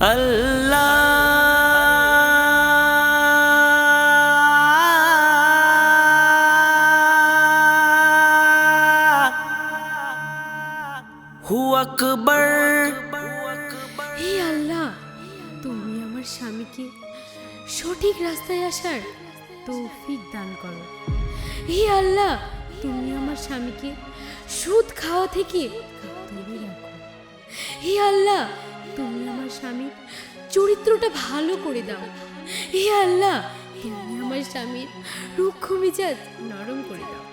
আল্লাহ। আকবর। হে আল্লাহ, তুমি আমার স্বামীকে সঠিক রাস্তায় আসার তৌফিক দান করো। হে আল্লাহ, তুমি আমার স্বামীকে সুদ খাওয়া থেকে দূরে রাখো। হে আল্লাহ স্বামীর চরিত্রটা ভালো করে দাও। হে আল্লাহ তুমি আমার স্বামীর রুক্ষ মেজাজ নরম করে দাও।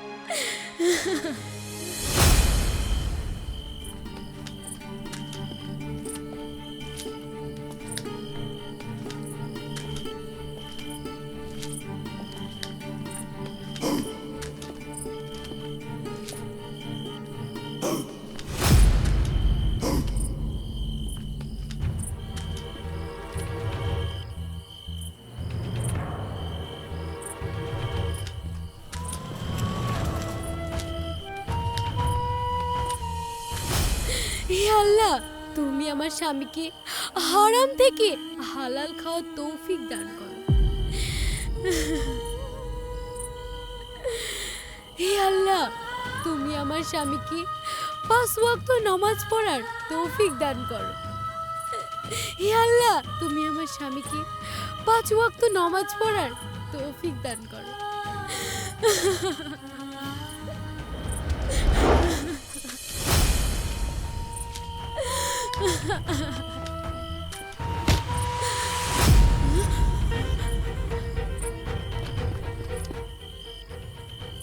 আমার স্বামীকে হারাম থেকে হালাল খাওয়ার তৌফিক দান করো। হে আল্লাহ, তুমি আমার স্বামীকে পাঁচ ওয়াক্ত নামাজ পড়ার তৌফিক দান করো। হে আল্লাহ, তুমি আমার স্বামীকে পাঁচ ওয়াক্ত নামাজ পড়ার তৌফিক দান করো।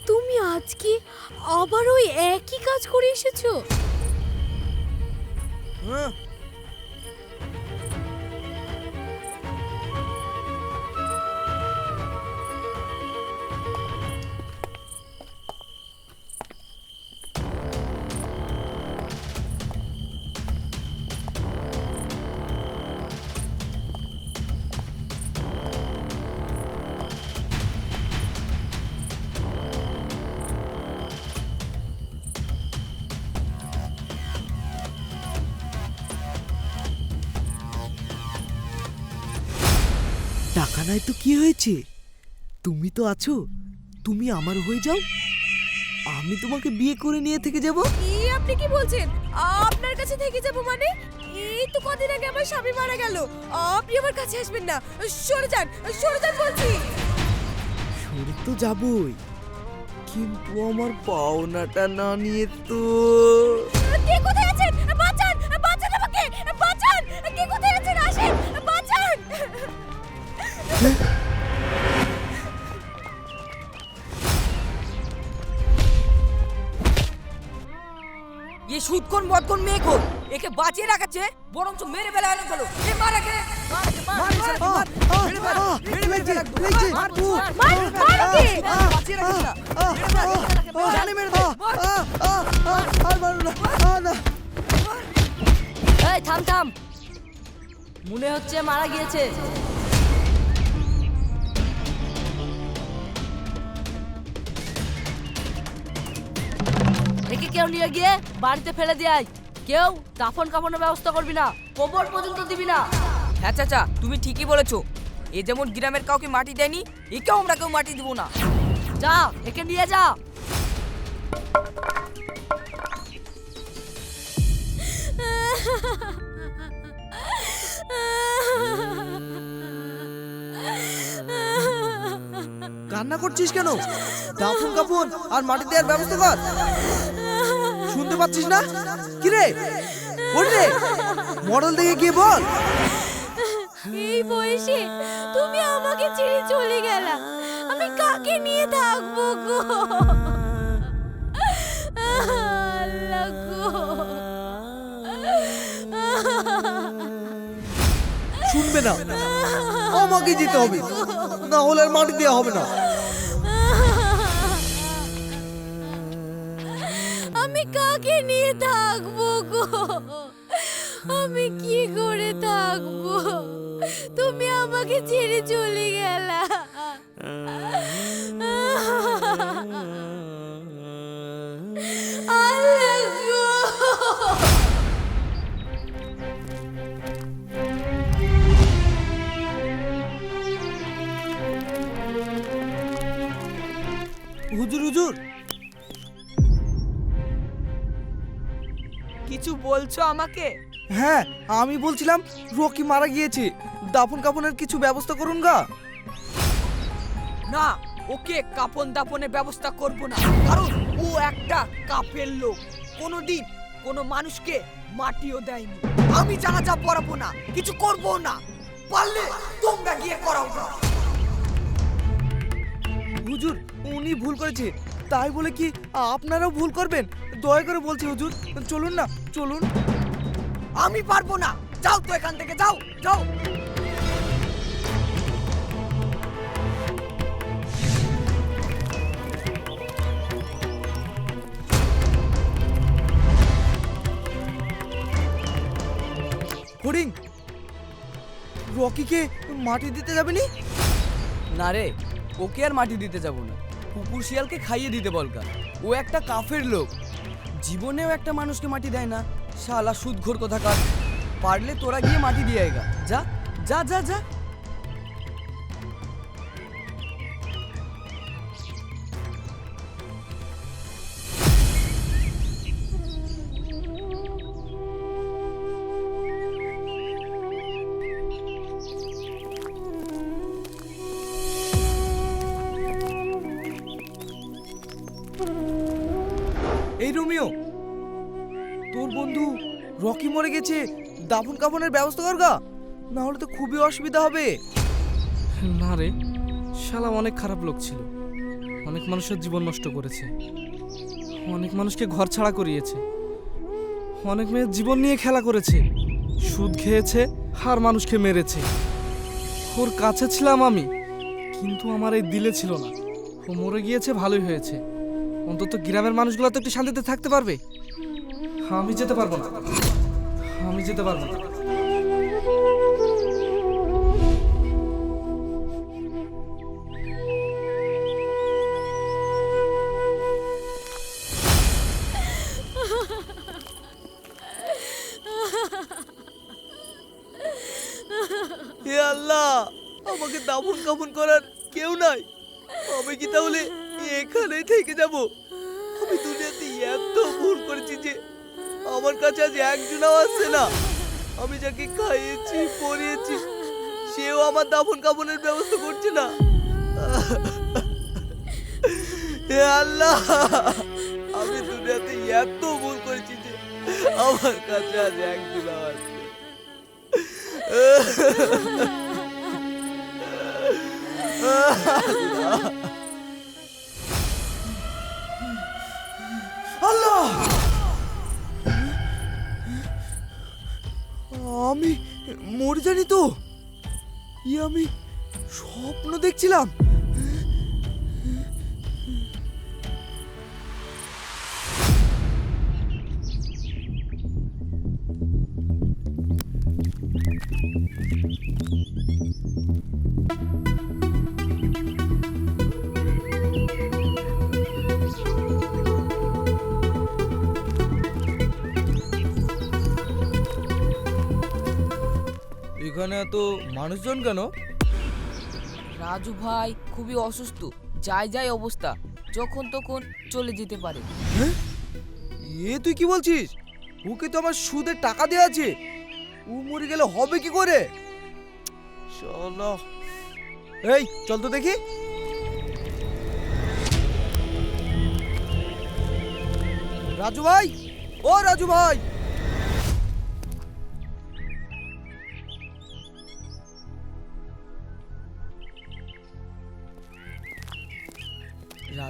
তুমি আজকে আবার ওই একই কাজ করে এসেছ? টাকা নাই তো কি হয়েছে? তুমি তো আছো তুমি আমার হয়ে যাও। আমি তোমাকে বিয়ে করে নিয়ে থেকে যাব? এই আপনি কি বলছেন? আপনার কাছে থেকে যাব মানে? এই তো কদিন আগে আমার স্বামী মারা গেল। আপনি আমার কাছে আসবেন না। সরে যান সরে যান বলছি। সরে তো যাবই। কিন্তু আমার পাওনাটা না নিয়ে তো কে কোথায় আছেন কোন মদ কোন মেয়ে কোন একে বাঁচিয়ে রাখাচ্ছে বরঞ্চ মেরে ফেলা হলো চলো। এ মারা কে মার কে মার মার মেরে ফেল মেরে ফেল ফেল মার মার মার কে বাঁচিয়ে রাখিস না জানে মেরে দে এই থাম থাম। মনে হচ্ছে মারা গিয়েছে। একে কেউ নিয়ে গিয়ে বাড়িতে ফেলে দেয় কেউ দাফন কাফনের ব্যবস্থা করবি না কবর পর্যন্ত দিবি না। হ্যাঁ চাচা তুমি ঠিকই বলেছ। এ যেমন গ্রামের কাউকে মাটি দেয়নি একেও আমরা কেউ মাটি দিব না। যা একে নিয়ে যা। কান্না করছিস কেন? দাফন কাফন আর মাটি দেওয়ার ব্যবস্থা কর। শুনতে পাচ্ছিস না? কি রে? ওঠ রে? মডেল দেখে গিয়ে বল। এই বয়সে তুমি আমাকে ছেড়ে চলে গেলা। আমি কাকে নিয়ে থাকব গো? আল্লাহ গো। শুনবে না। আমাকে যেতে হবে। না হলে আর মাটি দেওয়া হবে না। কাকে নিয়ে থাকব গো। আমি কি করে থাকব? তুমি আমাকে ছেড়ে চলে গেলা। বলছো আমাকে? হ্যাঁ আমি বলছিলাম রকি মারা গিয়েছে। দাফন কাফনের কিছু ব্যবস্থা করুন গা। না ওকে কাপন দাপনের ব্যবস্থা করব না। কারণ ও একটা কাপের লোক। কোনোদিন কোনো মানুষকে মাটিও দেয়নি। আমি জানা যা পড়াবো না কিছু করব না। পারলে তোমরা গিয়ে করাও না হুজুর উনি ভুল করেছে। তাই বলে কি আপনারাও ভুল করবেন? দয়া করে বলছি হুজুর চলুন না। চলুন। আমি পারব না। যাও তো এখান থেকে, যাও যাও। হরিং রকিকে মাটি দিতে যাবেনি? না রে, ওকে আর মাটি দিতে যাব না। কুকুর শিয়ালকে খাইয়ে দিতে বলকা ও একটা কাফের লোক। জীবনেও একটা মানুষকে মাটি দেয় না। শালা সুদঘোর কাজ পারলে তোরা গিয়ে মাটি দিয়ে যা যা যা যা। রকি মরে গেছে। দাফন কাফনের ব্যবস্থা কর গা। না হলে তো খুবই অসুবিধা হবে। না রে, শালা অনেক খারাপ লোক ছিল। অনেক মানুষের জীবন নষ্ট করেছে। অনেক মানুষকে ঘর ছাড়া করিয়েছে। অনেক মেয়ের জীবন নিয়ে খেলা করেছে। সুদ খেয়েছে আর মানুষকে মেরেছে। ওর কাছে ছিলাম আমি, কিন্তু আমার এই দিলে ছিল না। ও মরে গিয়েছে, ভালোই হয়েছে। অন্তত গ্রামের মানুষগুলো তো একটু শান্তিতে থাকতে পারবে। আমি যেতে পারব না। আমি যেতে পারব না। আমি যাকে খাইয়েছি, পরিয়েছি, সেও আমার দাফন কাফনের ব্যবস্থা করছে না। হে আল্লাহ, আমি দুনিয়াতে এত ভুল করেছি যে আমার কাছে আজ একজনও আসছে আল্লাহ! আমি মরে জানি তো? ই আমি স্বপ্ন দেখছিলাম। এখানে এত মানুষজন কেন? রাজু ভাই খুবই অসুস্থ। যাই যাই অবস্থা যখন তখন চলে যেতে পারে। এ তুই কি বলছিস? ওকে তো আমার সুদে টাকা দেওয়া আছে। ও মরে গেলে হবে কি করে? চলো এই চল তো দেখি। রাজু ভাই! ও রাজু ভাই!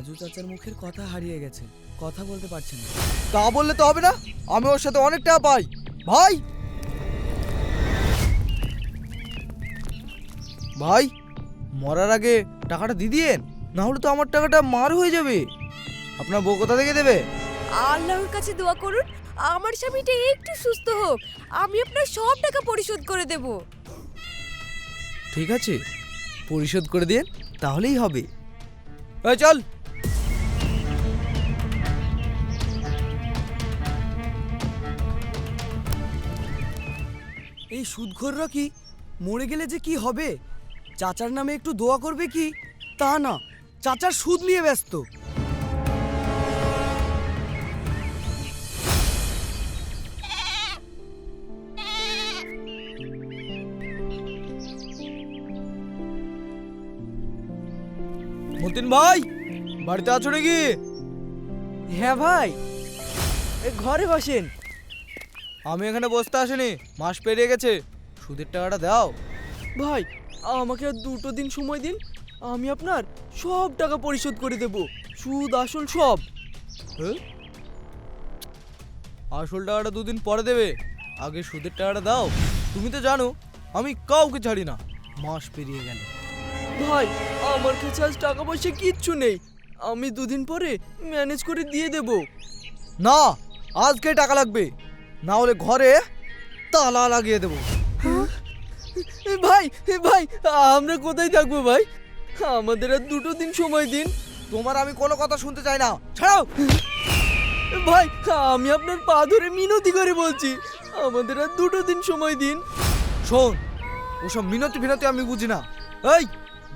রাজু চাচার মুখের কথা হারিয়ে গেছে। কথা বলতে পারছে না। তা বললে তো হবে না। আমি ওর সাথে অনেক টাকা পাই। ভাই! ভাই মরার আগে টাকাটা দিয়ে দিয়েন। না হলে তো আমার টাকাটা মার হয়ে যাবে। আপনার বউ কোথা থেকে দেবে? আল্লাহর কাছে দোয়া করুন আমার স্বামীটা একটু সুস্থ হোক। আমি আপনার সব টাকা পরিশোধ করে দেব। ঠিক আছে। পরিশোধ করে দিন তাহলেই হবে। এই চল! এই সুদঘররা কি মরে গেলে যে কি হবে? চাচার নামে একটু দোয়া করবে কি? তা না চাচার সুদ নিয়ে ব্যস্ত। মতিন ভাই বাড়িতে আছো নাকি? হ্যাঁ ভাই ঘরে বসেন। আমি এখানে বসতে আসিনি মাস পেরিয়ে গেছে। সুদের টাকাটা দাও। ভাই আমাকে আর দুটো দিন সময় দিন আমি আপনার সব টাকা পরিশোধ করে দেব। সুদ আসল সব। হ্যাঁ? আসল টাকাটা দুদিন পরে দেবে। আগে সুদের টাকাটা দাও। তুমি তো জানো আমি কাউকে ছাড়ি না। মাস পেরিয়ে গেলে। ভাই আমার কাছে আজ টাকা পয়সা কিচ্ছু নেই। আমি দুদিন পরে ম্যানেজ করে দিয়ে দেব। না আজকে টাকা লাগবে। না হলে ঘরে তালা লাগিয়ে দেবো। এ ভাই ভাই আমরা কোথায় থাকব ভাই? আমাদের আর দুটো দিন সময় দিন। তোমার আমি কোনো কথা শুনতে চাই না। ছাড়াও! ভাই আমি আপনার পা ধরে মিনতি করে বলছি। আমাদের আর দুটো দিন সময় দিন। শোন ওসব মিনতি ফিনতি আমি বুঝি না। এই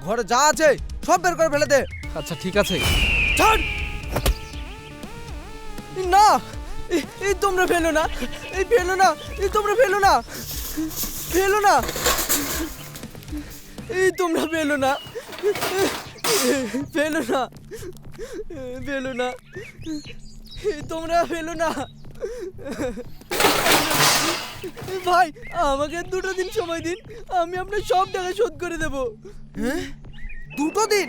ঘরে যা আছে সব বের করে ফেলে দে। আচ্ছা ঠিক আছে। ছাড়! না! তোমরা ফেলো না। এই ফেলো না। এই তোমরা ফেলো না। ফেলো না। এই তোমরা ফেলো না। ফেলো না। ফেলো না। এই তোমরা ফেলো না। ভাই আমাকে দুটো দিন সময় দিন। আমি আপনার সব টাকা শোধ করে দেবো। হ্যাঁ? দুটো দিন?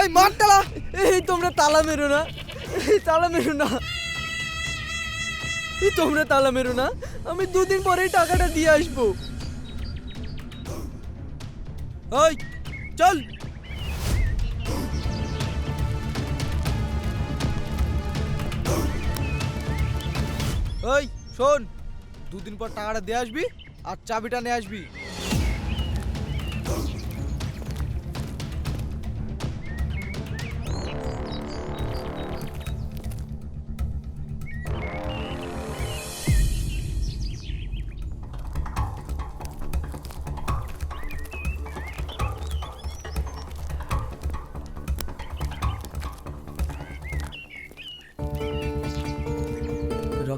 এই মার তালা এই তোমরা তালা মেরো না। এই তালা মেরো না। তোমরা তালা মেরো না। আমি দুদিন পরেই টাকাটা দিয়ে আসব। এই, চল। এই, শোন, দুদিন পর টাকাটা দিয়ে আসবি আর চাবিটা নিয়ে আসবি।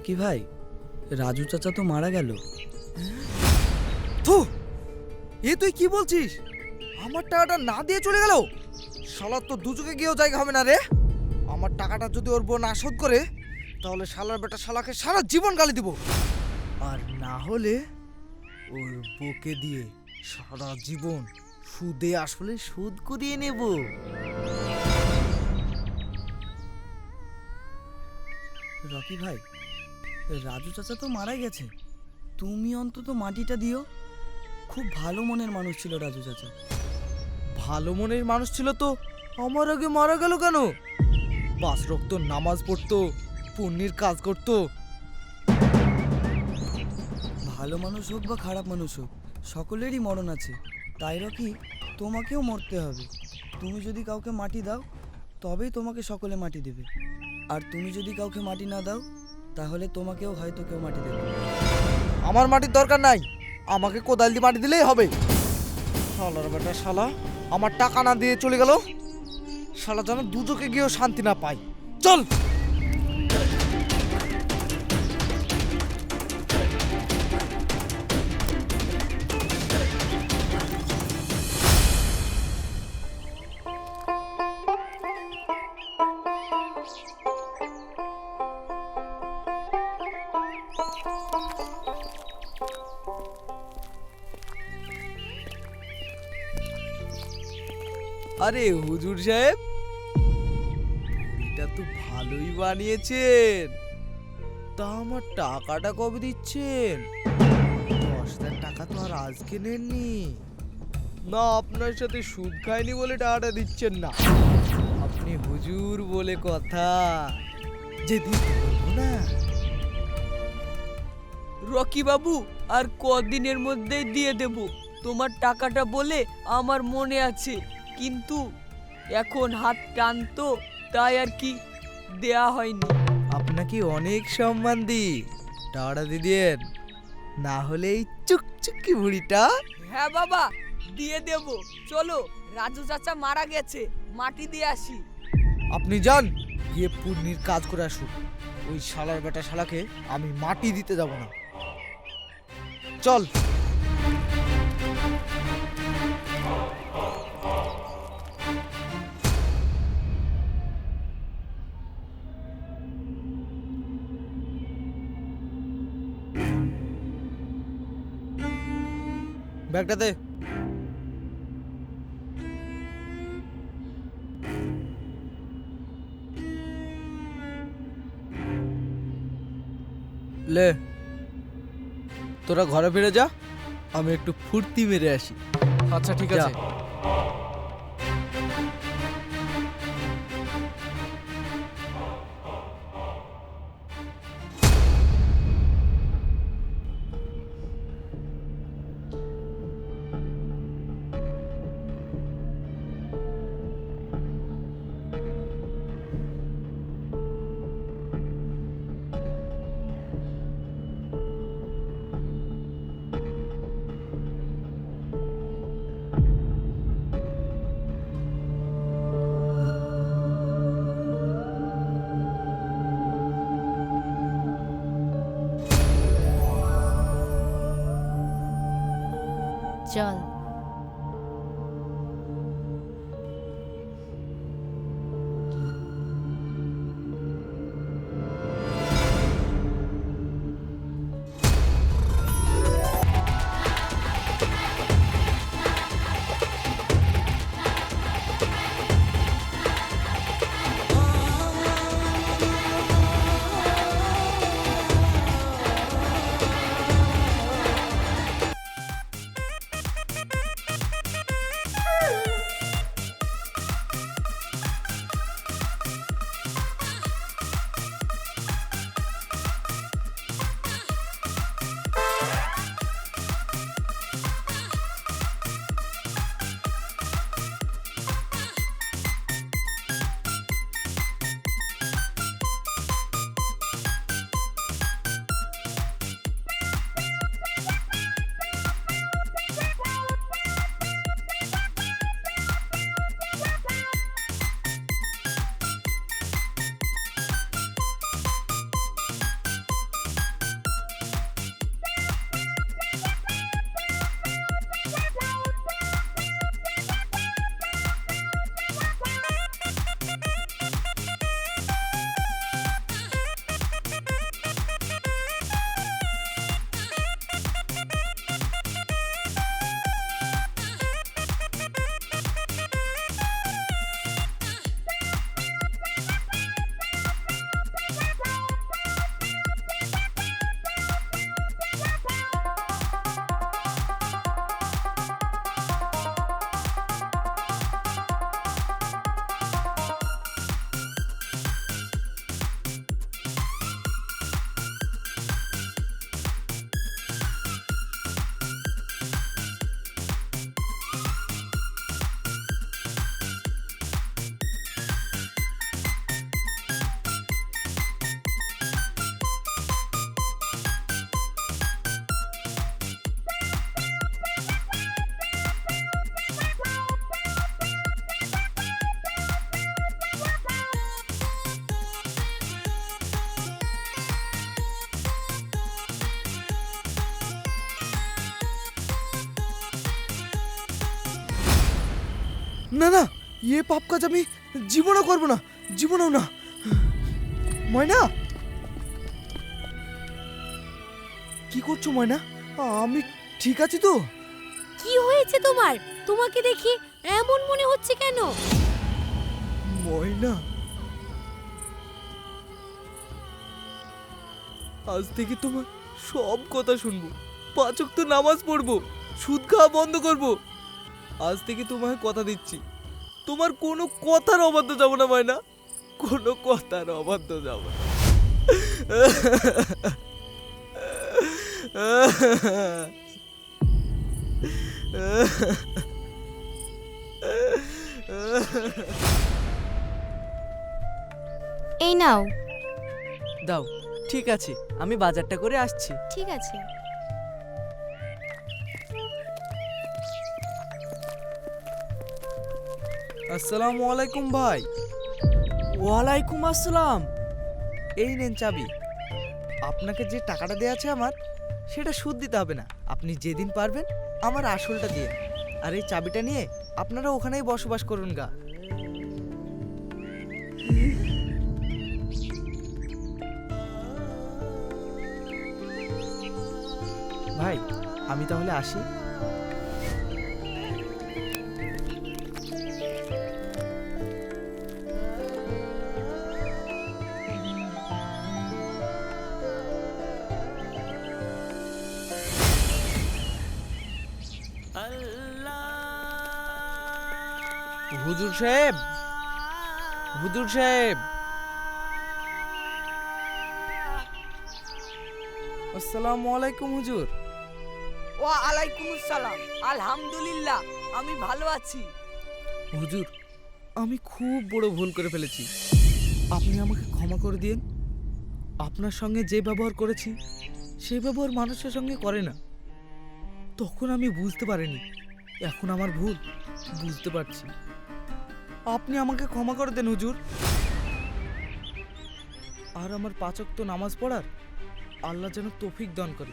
রকি ভাই? রাজু চাচা তো মারা গেল। থু! এ তুই কি বলছিস? আমার টাকাটা না দিয়ে চলে গেল? শালার তো দুচোকে গিয়েও জায়গা হবে না রে। আমার টাকাটা যদি ওর বোন না শোধ করে তাহলে শালার বেটা শালাকে সারা জীবন গালি দিব। আর না হলে ওর বকে দিয়ে সারা জীবন সুদে আসলে সুদ করিয়ে নেব। রকি ভাই রাজু চাচা তো মারা গেছে। তুমি অন্তত মাটিটা দিও। খুব ভালো মনের মানুষ ছিল রাজু চাচা। ভালো মনের মানুষ ছিল তো? আমার আগে মারা গেল কেন? পাঁচ রক্ত নামাজ পড়তো পুণ্যের কাজ করতো। ভালো মানুষ হোক বা খারাপ মানুষ হোক সকলেরই মরণ আছে। তাই রকি তোমাকেও মরতে হবে। তুমি যদি কাউকে মাটি দাও তবেই তোমাকে সকলে মাটি দেবে। আর তুমি যদি কাউকে মাটি না দাও তাহলে তোমাকেও হয়তো কেউ মাটি দেবে। আমার মাটির দরকার নাই। আমাকে কোদাল দিয়ে মাটি দিলেই হবে। শালার বেটা, শালা, আমার টাকা না দিয়ে চলে গেল। শালা যেন দুজকে গিয়েও শান্তি না পাই চল! আরে হুজুর সাহেব, এটা তো ভালোই বানিয়েছেন। তা আমার টাকাটা কবে দিচ্ছেন? দশ হাজার টাকা তো আর আজকে নেননি। না, আপনার সাথে সুদ খায়নি বলে টাকাটা দিচ্ছেন না। আপনি হুজুর বলে কথা। যে না? রকি বাবু, আর কদিনের মধ্যেই দিয়ে দেব। তোমার টাকাটা বলে আমার মনে আছে। কিন্তু এখন হাত টানতো তাই আর কি দেয়া হয়নি। আপনাকে অনেক সম্মান দিই। টাকাটা দিদিয়েন না হলে এই চুকচুকি বুড়িটা। হ্যাঁ বাবা দিয়ে দেব। চলো রাজু চাচা মারা গেছে মাটি দিয়ে আসি। আপনি যান গিয়ে পূর্ণির কাজ করে আসুন। ওই শালার বেটা শালাকে আমি মাটি দিতে যাব না। চল। ব্যাগটা দে। লে তোরা ঘরে ফিরে যা আমি একটু ফুর্তি মেরে আসি। আচ্ছা ঠিক। আছে। চল না না এ পাপ কাজ আমি জীবনও করব না জীবনেও না। ময়না? কি করছ ময়না? আমি ঠিক আছি তো? কি হয়েছে তোমার? তোমাকে দেখি এমন মনে হচ্ছে কেন? ময়না? আজ থেকে তোমার সব কথা শুনব। পাচক তো নামাজ পড়ব সুদ খাওয়া বন্ধ করব। আজ থেকে তোমায় কথা দিচ্ছি। তোমার কোনো কথার অবাধ্য যাব না ময়না কোনো কথার অবাধ্য যাব না। এই নাও। দাও ঠিক আছে আমি বাজারটা করে আসছি। ঠিক আছে। আসসালামু আলাইকুম ভাই। ওয়ালাইকুম আসসালাম। এই নেন চাবি। আপনাকে যে টাকাটা দেওয়া আছে আমার সেটা সুদ দিতে হবে না। আপনি যেদিন পারবেন আমার আসলটা দিয়ে আর এই চাবিটা নিয়ে আপনারা ওখানেই বসবাস করুন গা। ভাই আমি তাহলে আসি। হুজুর সাহেব। আসসালামু আলাইকুম হুজুর। ওয়া আলাইকুম সালাম আলহামদুলিল্লাহ আমি ভালো আছি। হুজুর আমি খুব বড় ভুল করে ফেলেছি। আপনি আমাকে ক্ষমা করে দিন আপনার সঙ্গে যে ব্যবহার করেছি সেই ব্যবহার মানুষের সঙ্গে করে না। তখন আমি বুঝতে পারিনি। এখন আমার ভুল বুঝতে পারছি। আপনি আমাকে ক্ষমা করে দেন হুজুর। আর আমার পাচক তো নামাজ পড়ার আল্লাহ যেন তৌফিক দান করে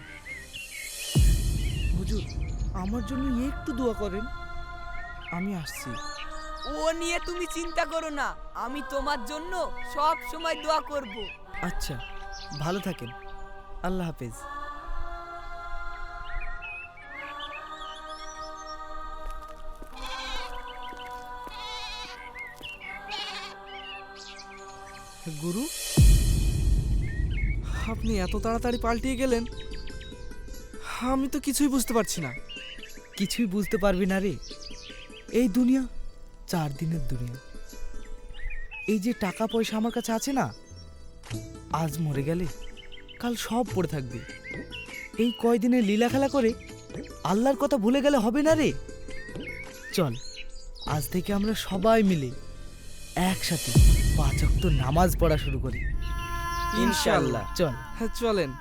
হুজুর আমার জন্য একটু দোয়া করেন আমি আসছি। ও নিয়ে তুমি চিন্তা করো না আমি তোমার জন্য সব সময় দোয়া করব। আচ্ছা ভালো থাকেন। আল্লাহ হাফেজ। গুরু? আপনি এত তাড়াতাড়ি পাল্টিয়ে গেলেন। আমি তো কিছুই বুঝতে পারছি না। কিছুই বুঝতে পারবি না রে। এই দুনিয়া, চার দিনের দুনিয়া। এই যে টাকা পয়সা আমার কাছে আছে না, আজ মরে গেলে কাল সব পড়ে থাকবে। এই কয়দিনে লীলা খেলা করে আল্লাহর কথা ভুলে গেলে হবে না রে। চল, আজ থেকে আমরা সবাই মিলে একসাথে পাঁচ তো নামাজ পড়া শুরু করি। ইনশাল্লাহ। চল। হ্যাঁ চলেন।